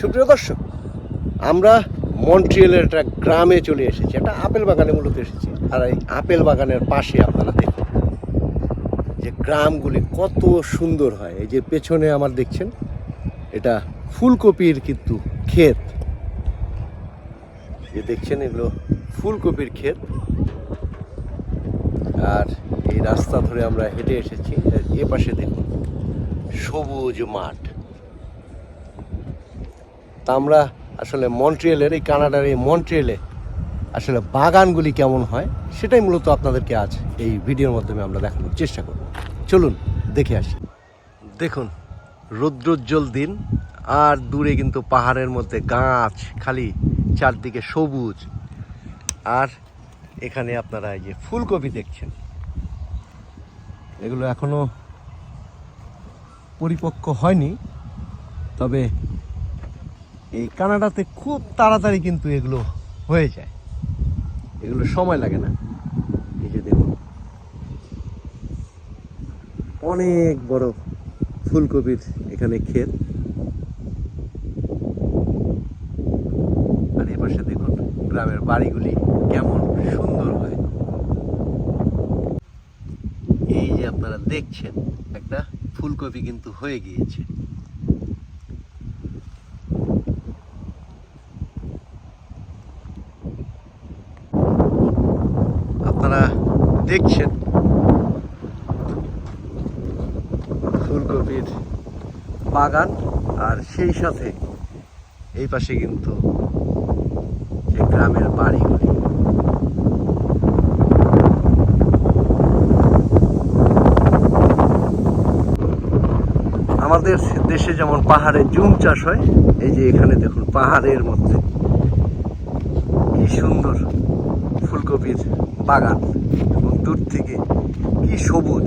সুপ্রিয় দর্শক, আমরা মন্ট্রিয়েলের একটা গ্রামে চলে এসেছি, একটা আপেল বাগানে মূলত এসেছি। আর এই আপেল বাগানের পাশে আপনারা দেখুন যে গ্রামগুলি কত সুন্দর হয়। এই যে পেছনে আমার দেখছেন, এটা ফুলকপির কিন্তু ক্ষেত। যে দেখছেন, এগুলো ফুলকপির ক্ষেত। আর এই রাস্তা ধরে আমরা হেঁটে এসেছি এ পাশে দেখুন, সবুজ মাঠ। তা আমরা আসলে মন্ট্রিয়েলের, এই কানাডার এই মন্ট্রিয়েলে আসলে বাগানগুলি কেমন হয়, সেটাই মূলত আপনাদেরকে আজ এই ভিডিওর মাধ্যমে আমরা দেখানোর চেষ্টা করব। চলুন, দেখে আসি। দেখুন, রৌদ্রোজ্জ্বল দিন, আর দূরে কিন্তু পাহাড়ের মধ্যে গাছ, খালি চারদিকে সবুজ। আর এখানে আপনারা এই যে ফুলকপি দেখছেন। এগুলো এখনও পরিপক্ক হয়নি, তবে এই কানাডাতে খুব তাড়াতাড়ি কিন্তু এগুলো হয়ে যায়। এগুলো সময় লাগে না। এই যে দেখুন। অনেক বড় ফুলকপির এখানে ক্ষেত। আর এ পাশে দেখুন গ্রামের বাড়িগুলি কেমন সুন্দর হয়। এই যে আপনারা দেখছেন, একটা ফুলকপি কিন্তু হয়ে গিয়েছে আপনারা দেখছেন? ফুলকপির বাগান আর সেই সাথে এই পাশে কিন্তু যে গ্রামের বাড়িগুলি। আমাদের দেশে যেমন পাহাড়ে জুম চাষ হয়, এই যে এখানে দেখুন পাহাড়ের মধ্যে কি সুন্দর ফুলকপির বাগান। দূর থেকে। কি সবুজ।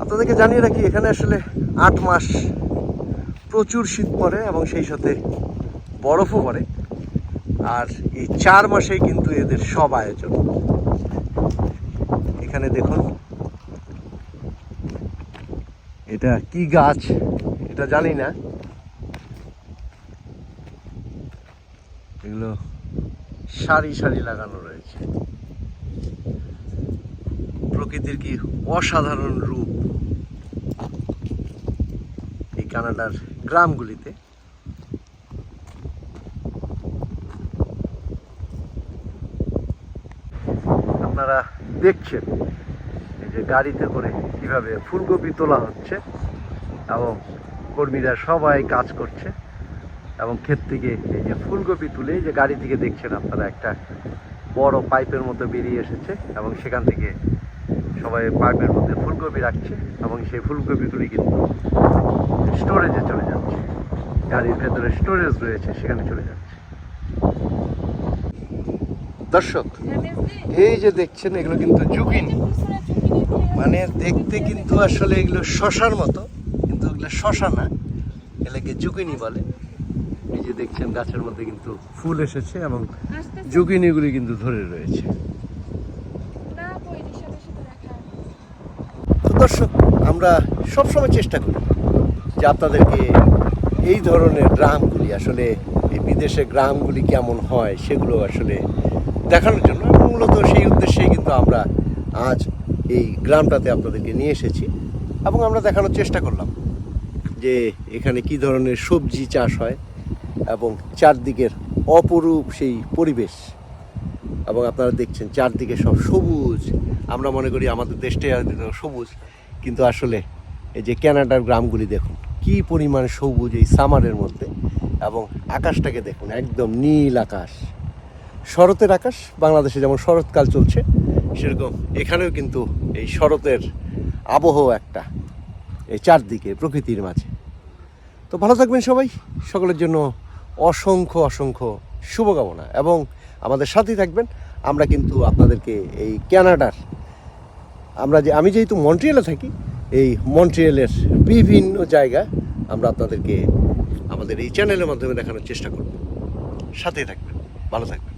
আপনাদেরকে জানিয়ে রাখি, এখানে আসলে আট মাস প্রচুর শীত পড়ে এবং সেই সাথে বরফও পড়ে। আর এই চার মাসেই কিন্তু এদের সব আয়োজন। এখানে দেখুন। এটা কি গাছ? এটা জানি না। এগুলো সারি সারি লাগানো রয়েছে। প্রকৃতির কি অসাধারণ রূপ এই কানাডার গ্রামগুলিতে? আপনারা দেখছেন এই যে গাড়িতে করে কীভাবে ফুলকপি তোলা হচ্ছে এবং কর্মীরা সবাই কাজ করছে এবং ক্ষেত থেকে এই যে ফুলকপি তুলে যে গাড়ি থেকে দেখছেন আপনারা একটা বড় পাইপের মতো বেরিয়ে এসেছে এবং সেখান থেকে সবাই পাইপের মধ্যে ফুলকপি রাখছে এবং সেই ফুলকপিগুলি কিন্তু স্টোরেজে চলে যাচ্ছে। গাড়ির ভেতরে স্টোরেজ রয়েছে, সেখানে চলে যাচ্ছে। দর্শক, এই যে দেখছেন, এগুলো কিন্তু জুকিনি মানে দেখতে কিন্তু আসলে এগুলো শশার মতো, কিন্তু এগুলো শশা না, এগুলোকে জুকিনি বলে। এই যে দেখছেন গাছের মধ্যে কিন্তু ফুল এসেছে এবং জুকিনিগুলি কিন্তু ধরে রয়েছে। দর্শক আমরা সবসময় চেষ্টা করি যে আপনাদেরকে এই ধরনের গ্রামগুলি আসলে এই বিদেশে গ্রামগুলি কেমন হয় সেগুলো আসলে দেখানোর জন্য। মূলত সেই উদ্দেশ্যেই কিন্তু আমরা আজ এই গ্রামটাতে আপনাদেরকে নিয়ে এসেছি এবং আমরা দেখানোর চেষ্টা করলাম যে এখানে কি ধরনের সবজি চাষ হয় এবং চারদিকের অপরূপ সেই পরিবেশ। এবং আপনারা দেখছেন চারদিকে সব সবুজ। আমরা মনে করি আমাদের দেশটাই সবুজ। কিন্তু আসলে এই যে ক্যানাডার গ্রামগুলি দেখুন, কি পরিমাণ সবুজ এই সামারের মধ্যে। এবং আকাশটাকে দেখুন, একদম নীল আকাশ। শরতের আকাশ, বাংলাদেশে যেমন শরৎকাল চলছে, সেরকম এখানেও কিন্তু এই শরতের আবহ একটা, এই চারদিকে প্রকৃতির মাঝে। তো ভালো থাকবেন সবাই। সকলের জন্য অসংখ্য অসংখ্য শুভকামনা। এবং আমাদের সাথেই থাকবেন। আমরা কিন্তু আপনাদেরকে এই ক্যানাডার আমরা যে, আমি যেহেতু মন্ট্রিয়ালে থাকি, এই মন্ট্রিয়ালের বিভিন্ন জায়গা আমরা আপনাদেরকে আমাদের এই চ্যানেলের মাধ্যমে দেখানোর চেষ্টা করব। সাথেই থাকবেন। ভালো থাকবেন।